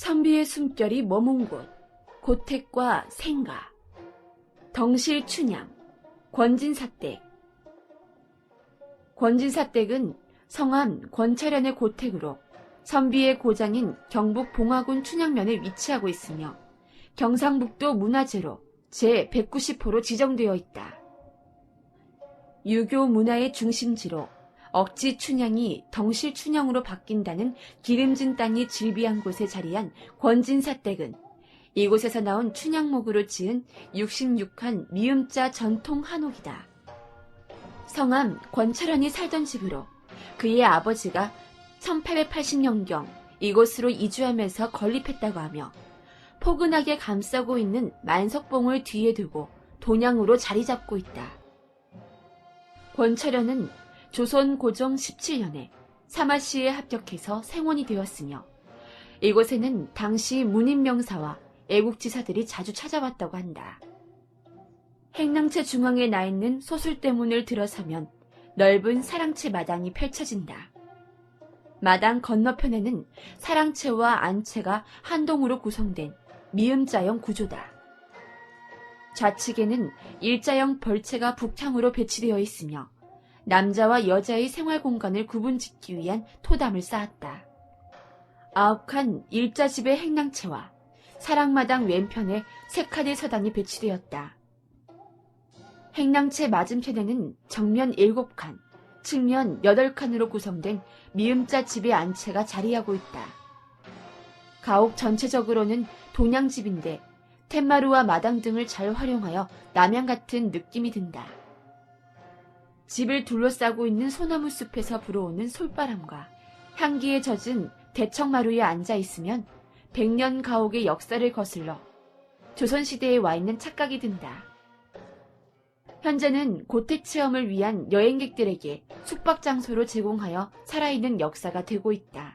선비의 숨결이 머문 곳, 고택과 생가, 덩실 춘향, 권진사댁. 권진사댁은 성함 권철현의 고택으로 선비의 고장인 경북 봉화군 춘향면에 위치하고 있으며 경상북도 문화재로 제190호로 지정되어 있다. 유교 문화의 중심지로 억지 춘향이 덩실 춘향으로 바뀐다는 기름진 땅이 질비한 곳에 자리한 권진사댁은 이곳에서 나온 춘향목으로 지은 66한 미음자 전통 한옥이다. 성함 권철현이 살던 집으로 그의 아버지가 1880년경 이곳으로 이주하면서 건립했다고 하며 포근하게 감싸고 있는 만석봉을 뒤에 두고 돈양으로 자리 잡고 있다. 권철현은 조선 고종 17년에 사마시에 합격해서 생원이 되었으며 이곳에는 당시 문인명사와 애국지사들이 자주 찾아왔다고 한다. 행랑채 중앙에 나 있는 소술대문을 들어서면 넓은 사랑채 마당이 펼쳐진다. 마당 건너편에는 사랑채와 안채가 한동으로 구성된 미음자형 구조다. 좌측에는 일자형 벌채가 북향으로 배치되어 있으며 남자와 여자의 생활 공간을 구분짓기 위한 토담을 쌓았다. 아홉 칸 일자집의 행랑채와 사랑마당 왼편에 세 칸의 서단이 배치되었다. 행랑채 맞은편에는 정면 일곱 칸, 측면 여덟 칸으로 구성된 미음자 집의 안채가 자리하고 있다. 가옥 전체적으로는 동양집인데 텐마루와 마당 등을 잘 활용하여 남양 같은 느낌이 든다. 집을 둘러싸고 있는 소나무 숲에서 불어오는 솔바람과 향기에 젖은 대청마루에 앉아 있으면 백년 가옥의 역사를 거슬러 조선시대에 와 있는 착각이 든다. 현재는 고택 체험을 위한 여행객들에게 숙박 장소로 제공하여 살아있는 역사가 되고 있다.